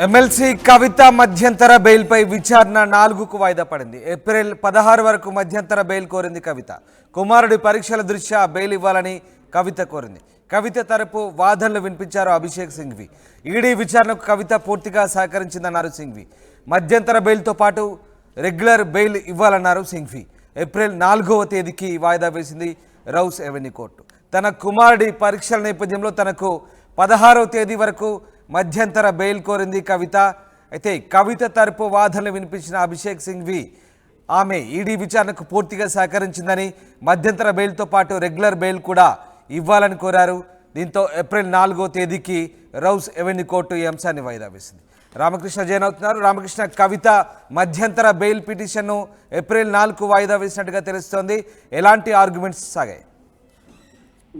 MLC కవిత మధ్యంతర బెయిల్పై విచారణ నాలుగుకు వాయిదా పడింది. ఏప్రిల్ పదహారు వరకు మధ్యంతర బెయిల్ కోరింది కవిత. కుమారుడి పరీక్షల దృష్ట్యా బెయిల్ ఇవ్వాలని కవిత కోరింది. కవిత తరపు వాదనలు వినిపించారు అభిషేక్ సింఘ్వి. ఈడీ విచారణకు కవిత పూర్తిగా సహకరించిందన్నారు సింఘ్వి. మధ్యంతర బెయిల్తో పాటు రెగ్యులర్ బెయిల్ ఇవ్వాలన్నారు సింఘ్వి. ఏప్రిల్ నాలుగవ తేదీకి వాయిదా వేసింది రౌస్ ఎవెన్యూ కోర్టు. తన కుమారుడి పరీక్షల నేపథ్యంలో తనకు పదహారవ తేదీ వరకు మధ్యంతర బెయిల్ కోరింది కవిత. అయితే కవిత తరపు వాదనలు వినిపించిన అభిషేక్ సింఘ్వి ఆమె ఈడీ విచారణకు పూర్తిగా సహకరించిందని మధ్యంతర బెయిల్తో పాటు రెగ్యులర్ బెయిల్ కూడా ఇవ్వాలని కోరారు. దీంతో ఏప్రిల్ నాలుగో తేదీకి రౌస్ ఎవెన్యూ కోర్టు ఈ అంశాన్ని వాయిదా వేసింది. రామకృష్ణ జైన్ అవుతున్నారు. రామకృష్ణ కవిత మధ్యంతర బెయిల్ పిటిషన్ను ఏప్రిల్ నాలుగు వాయిదా వేసినట్టుగా తెలుస్తోంది. ఎలాంటి ఆర్గ్యుమెంట్స్ సాగాయి?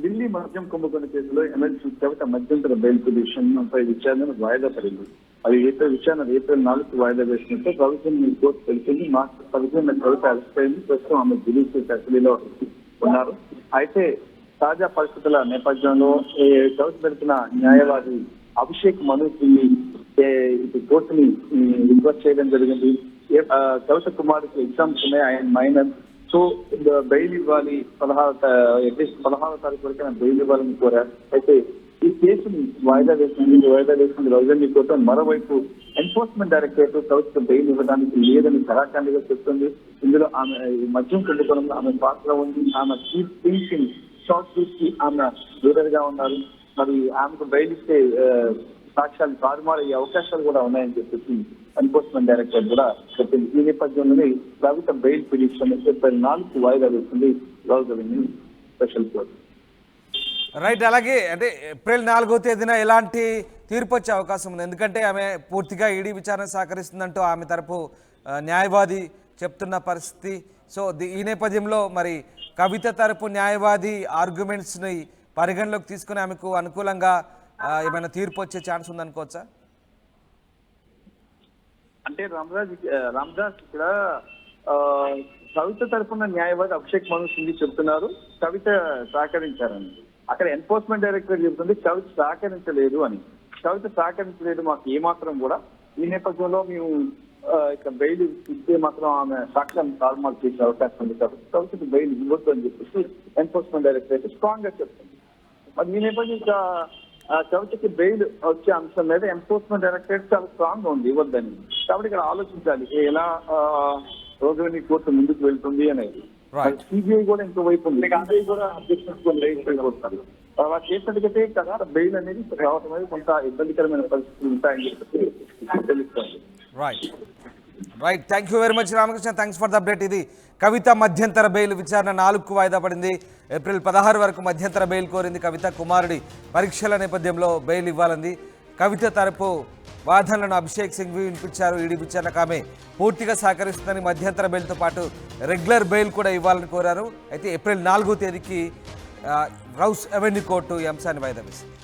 ఢిల్లీ మద్యం కుంభకోణ కేసులో ఎమ్మెల్సీ కవిత మధ్యంతర బెయిల్ పిటిషన్ పై విచారణ వాయిదా పడింది. అది ఏప్రిల్ విచారణ ఏప్రిల్ నాలుగు వాయిదా వేసినట్టు ప్రభుత్వం ఈ కోర్టు తెలిసింది మార్చి పదిహేను ప్రభుత్వం అలసిపోయింది ప్రస్తుతం ఆమె ఢిల్లీ కస్టడీలో ఉన్నారు. అయితే తాజా పరిస్థితుల నేపథ్యంలో ఏ పెడుతున్న న్యాయవాది అభిషేక్ మను సింగ్ ఏ కోర్టుని రిక్వెస్ట్ చేయడం జరిగింది. ఆ, కవిత కుమార్కి ఎగ్జామ్స్ ఉన్నాయి. ఆయన మైనర్ సో బెయిల్ ఇవ్వాలి. పదహారు అట్లీస్ట్ పదహారో తారీఖు వరకు ఆయన బెయిల్ ఇవ్వాలని కోరారు అయితే ఈ కేసుని వాయిదా వేసింది వాయిదా వేసింది రోజు కోసం మరోవైపు ఎన్ఫోర్స్మెంట్ డైరెక్టరేట్ కవితకు బెయిల్ ఇవ్వడానికి లేదని కళాఖండిగా చెప్తుంది. ఇందులో ఆమె మద్యం కుంభకోణంలో ఆమె పాత్ర ఉంది. ఆమె చీఫ్ థింకింగ్ షార్ట్ చూసి కి ఆమె లీడర్గా ఉన్నారు. మరి ఆమెకు బెయిల్ ఇస్తే సాక్ష్యాలు తారుమారయ్యే అవకాశాలు కూడా ఉన్నాయని చెప్పేసి ఎన్ఫోర్స్మెంట్ డైరెక్టర్ కూడా చెప్పింది. ఈ నేపథ్యంలోనే కవిత బెయిల్ పిటిషన్ ఏప్రిల్ నాలుగు వాయిదా వేస్తుంది స్పెషల్ కోర్టు. రైట్ అలాగే అంటే ఏప్రిల్ నాలుగో తేదీన ఎలాంటి తీర్పు వచ్చే అవకాశం ఉంది? ఎందుకంటే ఆమె పూర్తిగా ఈడీ విచారణ సహకరిస్తుందంటూ ఆమె తరపు న్యాయవాది చెప్తున్న పరిస్థితి. సో ఈ నేపథ్యంలో మరి కవిత తరపు న్యాయవాది ఆర్గ్యుమెంట్స్ని పరిగణలోకి తీసుకుని ఆమెకు అనుకూలంగా ఏమైనా తీర్పు వచ్చే ఛాన్స్ ఉందనుకోవచ్చా? అంటే రామరాజ్ రామదాస్ ఇక్కడ ఆ, కవిత తరఫున న్యాయవాది అభిషేక్ మను సింగ్ చెప్తున్నారు. కవిత సహకరించారని. అక్కడ ఎన్ఫోర్స్మెంట్ డైరెక్టర్ చెబుతుంది కవిత సహకరించలేదు అని. కవిత సహకరించలేదు మాకు ఏమాత్రం కూడా. ఈ నేపథ్యంలో మేము ఇక్కడ ఇక బెయిల్ ఇస్తే మాత్రం ఆమె సాక్ష్యం తారుమారు చేసే అవకాశం ఉంది కాబట్టి కవితకు బెయిల్ ఇవ్వద్దు అని చెప్పేసి ఎన్ఫోర్స్మెంట్ డైరెక్టర్ స్ట్రాంగ్గా చెప్తుంది. మరి ఈ నేపథ్యం ఆ, కవితకి బెయిల్ వచ్చే అంశం మీద ఎన్ఫోర్స్మెంట్ డైరెక్టరేట్ చాలా స్ట్రాంగ్గా ఉంది ఇవ్వద్దని. కాబట్టి ఇక్కడ ఆలోచించాలి ఎలా రోజుని కోర్టు ముందుకు వెళ్తుంది అనేది. సిబిఐ కూడా ఇంకో వైపు ఉంది సిబిఐ కూడా అధ్యక్షుడు అలా చేసినట్టుగైతే కదా బెయిల్ అనేది రావడం అనేది కొంత ఇబ్బందికరమైన పరిస్థితులు ఉంటాయని చెప్పి తెలుస్తుంది right right thank you very much Ramakrishna thanks for the update ఇది కవిత మధ్యంతర బెయిల్ విచారణ నాలుగుకు వాయిదా పడింది. ఏప్రిల్ పదహారు వరకు మధ్యంతర బెయిల్ కోరింది కవిత కుమారుడి పరీక్షల నేపథ్యంలో బెయిల్ ఇవ్వాలంది. కవిత తరపు వాదనలను అభిషేక్ సింగ్ వినిపించారు. ఈడీ విచారణకు ఆమె పూర్తిగా సహకరిస్తుందని మధ్యంతర బెయిల్తో పాటు రెగ్యులర్ బెయిల్ కూడా ఇవ్వాలని కోరారు. అయితే ఏప్రిల్ నాలుగో తేదీకి రౌస్ అవెన్యూ కోర్టు ఈ అంశాన్ని వాయిదా వేసింది.